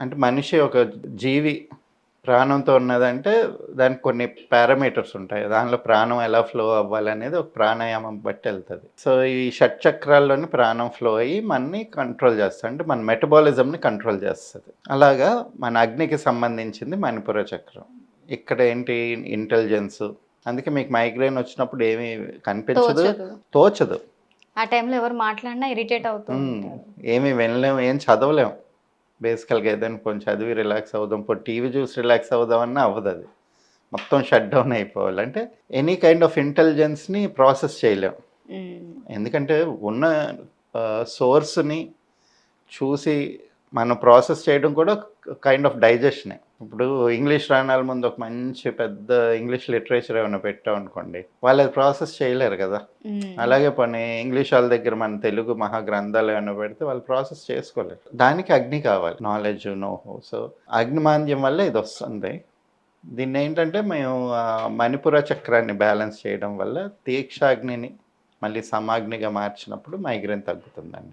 అంటే మనిషి ఒక జీవి ప్రాణంతో ఉన్నదంటే దానికి కొన్ని పారామీటర్స్ ఉంటాయి. దానిలో ప్రాణం ఎలా ఫ్లో అవ్వాలనేది ఒక ప్రాణాయామం బట్టి వెళ్తుంది. సో ఈ షట్ చక్రాల్లోని ప్రాణం ఫ్లో అయ్యి మనని కంట్రోల్ చేస్తుంది. అంటే మన మెటబాలిజంని కంట్రోల్ చేస్తుంది. అలాగా మన అగ్నికి సంబంధించింది మణిపుర చక్రం. ఇక్కడ ఏంటి ఇంటెలిజెన్స్ అందుకే మీకు మైగ్రేన్ వచ్చినప్పుడు ఏమీ కనిపించదు. తోచదు. ఆ టైంలో ఎవరు మాట్లాడినా ఇరిటేట్ అవుతూ మ్మ్. ఉంటారు. ఏమీ వినలేము ఏం చదవలేము. బేసికల్గా ఏదైనా కొంచెం చదివి రిలాక్స్ అవుదాం ఇప్పుడు టీవీ చూసి రిలాక్స్ అవుదామన్నా అవ్వదు అది. మొత్తం షట్ డౌన్ అయిపోవాలి. అంటే ఎనీ కైండ్ ఆఫ్ ఇంటెలిజెన్స్ని ప్రాసెస్ చేయలేం. ఎందుకంటే ఉన్న సోర్స్ని చూసి మనం ప్రాసెస్ చేయడం కూడా కైండ్ ఆఫ్ డైజెషనే ఇప్పుడు ఇంగ్లీష్ రానాల ముందు ఒక మంచి పెద్ద ఇంగ్లీష్ లిటరేచర్ ఏమైనా పెట్టాం అనుకోండి వాళ్ళు అది ప్రాసెస్ చేయలేరు కదా. అలాగే పని ఇంగ్లీష్ వాళ్ళ దగ్గర మన తెలుగు మహా గ్రంథాలు ఏమైనా పెడితే వాళ్ళు ప్రాసెస్ చేసుకోలేరు. దానికి అగ్ని కావాలి నాలెడ్జ్ నోహో సో అగ్నిమాంద్యం వల్ల ఇది వస్తుంది. దీన్ని ఏంటంటే మేము మణిపుర చక్రాన్ని బ్యాలెన్స్ చేయడం వల్ల తీక్షాగ్నిని మళ్ళీ సమాగ్నిగా మార్చినప్పుడు మైగ్రేన్ తగ్గుతుందండి.